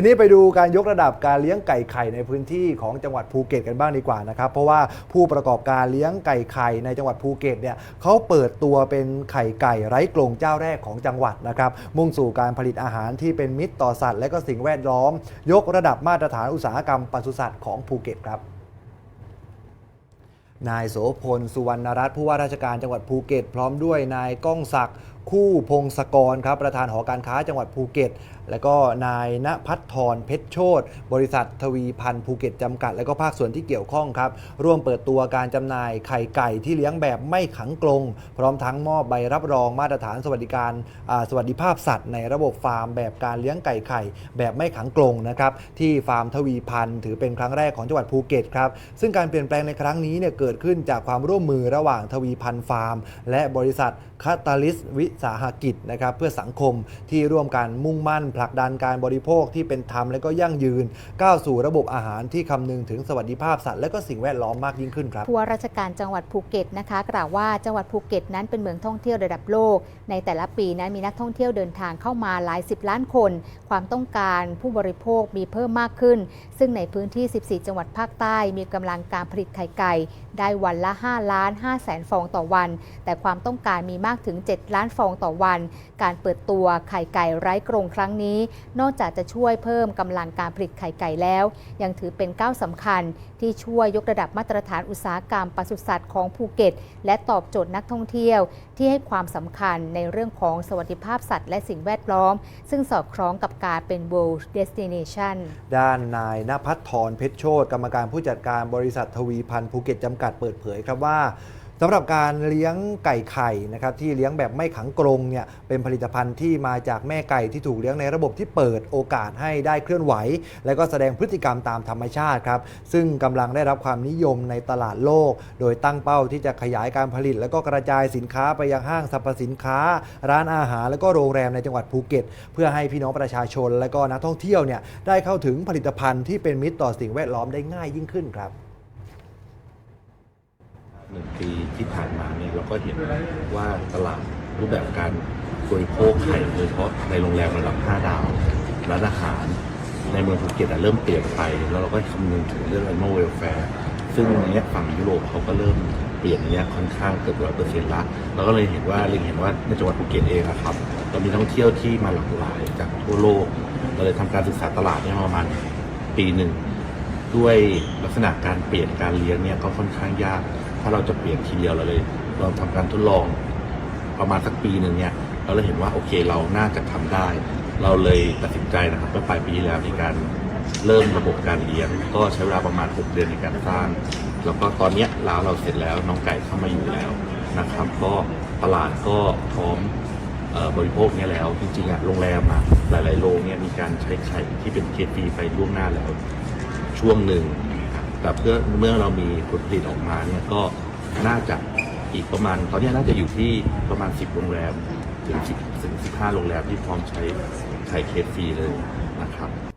ทีนี้ไปดูการยกระดับการเลี้ยงไก่ไข่ในพื้นที่ของจังหวัดภูเก็ตกันบ้างดีกว่านะครับเพราะว่าผู้ประกอบการเลี้ยงไก่ไข่ในจังหวัดภูเก็ตเนี่ยเขาเปิดตัวเป็นไข่ไก่ไร้กรงเจ้าแรกของจังหวัดนะครับมุ่งสู่การผลิตอาหารที่เป็นมิตรต่อสัตว์และก็สิ่งแวดล้อม ยกระดับมาตรฐานอุตสาหกรรมปศุสัตว์ของภูเก็ตครับนายโสพล สุวรรณรัตน์ผู้ว่าราชการจังหวัดภูเก็ต พร้อมด้วยนายก้องศักดิ์คู่พงศกรครับประธานหอการค้าจังหวัดภูเก็ต และก็นายณพัฒธรเพชรโชตบริษัททวีพันธ์ภูเก็ตจำกัด และก็ภาคส่วนที่เกี่ยวข้องครับ ร่วมเปิดตัวการจำหน่ายไข่ไก่ที่เลี้ยงแบบไม่ขังกรงพร้อมทั้งมอบใบรับรองมาตรฐานสวัสดิการสวัสดิภาพสัตว์ในระบบฟาร์ม แบบการเลี้ยงไก่ไข่แบบไม่ขังกรงนะครับที่ฟาร์มทวีพันธ์ถือเป็นครั้งแรกของจังหวัดภูเก็ตครับซึ่งการเปลี่ยนแปลงในครั้งนี้เนี่ยเกิดขึ้นจากความร่วมมือระหว่างทวีพันธ์ฟาร์ม และบริษัทคาตาลิสวิสาหกิจนะครับเพื่อสังคมที่ร่วมกันมุ่งมั่น ผลักดันการบริโภคที่เป็นธรรมและก็ยั่งยืน ก้าวสู่ระบบอาหารที่คำนึงถึงสวัสดิภาพสัตว์และก็สิ่งแวดล้อมมากยิ่งขึ้นครับผู้ว่าราชการจังหวัดภูเก็ตนะคะ กล่าวว่าจังหวัดภูเก็ตนั้นเป็นเมืองท่องเที่ยวระดับโลก ในแต่ละปีนั้นมีนักท่องเที่ยวเดินทางเข้ามาหลายสิบล้านคน ความต้องการผู้บริโภคมีเพิ่มมากขึ้น ซึ่งในพื้นที่ 14 จังหวัดภาคใต้มีกำลังการผลิตไข่ไก่ได้วันละ 5 ล้าน5แสนฟองต่อวัน แต่ความต้องการมีมากถึง 7 ล้านฟองต่อวัน การเปิดตัวไข่ไก่ไร้กรงครั้งนี้ นอกจากจะช่วยเพิ่มกำลังการผลิตไข่ไก่แล้ว ยังถือเป็นก้าวสำคัญ ที่ช่วยยกระดับมาตรฐานอุตสาหกรรมปศุสัตว์ของภูเก็ต และตอบโจทย์นักท่องเที่ยว ที่ให้ความสำคัญในเรื่องของสวัสดิภาพสัตว์และสิ่งแวดล้อม ซึ่งสอดคล้องกับการเป็น World Destination ด้านนายณพัฒธรเพชรโชตกรรมการผู้จัดการบริษัททวีพันธ์ภูเก็ตจำกัดเปิดเผยครับว่า สำหรับการเลี้ยงไก่ไข่นะครับที่เลี้ยงแบบไม่ขังกรงเนี่ยเป็นผลิตภัณฑ์ที่มาจากแม่ไก่ที่ถูกเลี้ยงในระบบที่เปิดโอกาสให้ได้เคลื่อนไหว และก็แสดงพฤติกรรมตามธรรมชาติครับซึ่งกำลังได้รับความนิยมในตลาดโลก โดยตั้งเป้าที่จะขยายการผลิต และก็กระจายสินค้าไปยังห้างสรรพสินค้า ร้านอาหาร และก็โรงแรมในจังหวัดภูเก็ต เพื่อให้พี่น้องประชาชน และก็นักท่องเที่ยวเนี่ยได้เข้าถึงผลิตภัณฑ์ที่เป็นมิตรต่อสิ่งแวดล้อมได้ง่ายยิ่งขึ้นครับ หนึ่งปีที่ผ่านมาเนี่ยเราก็เห็นว่าตลาดรูปแบบการบริโภคไข่โดยเฉพาะในโรงแรมระดับ 5 ดาวร้านอาหาร ในเมืองภูเก็ตเริ่มเปลี่ยนไปแล้วเราก็คำนึงถึงเรื่อง animal welfare ซึ่งในเนี้ยฝั่งยุโรปเขาก็เริ่มเปลี่ยนเนี้ยค่อนข้างเกือบร้อยเปอร์เซ็นต์ละเราก็เลยเห็นว่าเล็งเห็นว่าในจังหวัดภูเก็ตเองอะครับเรามีนักท่องเที่ยวที่มาหลากหลายจากทั่วโลกเราเลยทำการศึกษาตลาดเนี่ยประมาณปีหนึ่งด้วยลักษณะการเปลี่ยนการเลี้ยงเนี่ยก็ค่อนข้างยาก ถ้าเราจะเปลี่ยนทีเดียวเราเลยลองทำการทดลองประมาณสักปีหนึ่งเนี่ยเราเลยเห็นว่าโอเคเราน่าจะทำได้ เราเลยตัดสินใจนะครับเมื่อปลายปีที่แล้วในการเริ่มระบบการเลี้ยง ก็ใช้เวลาประมาณ 6 เดือนในการสร้าง แล้วก็ตอนนี้ร้านเราเสร็จแล้วน้องไก่เข้ามาอยู่แล้วนะครับ ก็ตลาดก็พร้อมออบริโภคเนี่ยแล้ว จริงๆอะโรงแรมอะหลายๆโรงเนี่ยมีการใช้ไข่ที่เป็นเคฟีไปล่วงหน้าแล้ว ช่วงหนึ่ง แต่เพื่อเมื่อเรามีผลผลิตออกมาเนี่ยก็น่าจะอีกประมาณตอนนี้น่าจะอยู่ที่ประมาณ 10 โรงแรม ถึง10ถึง15 โรงแรมที่พร้อมใช้ไข่เคฟีเลยนะครับ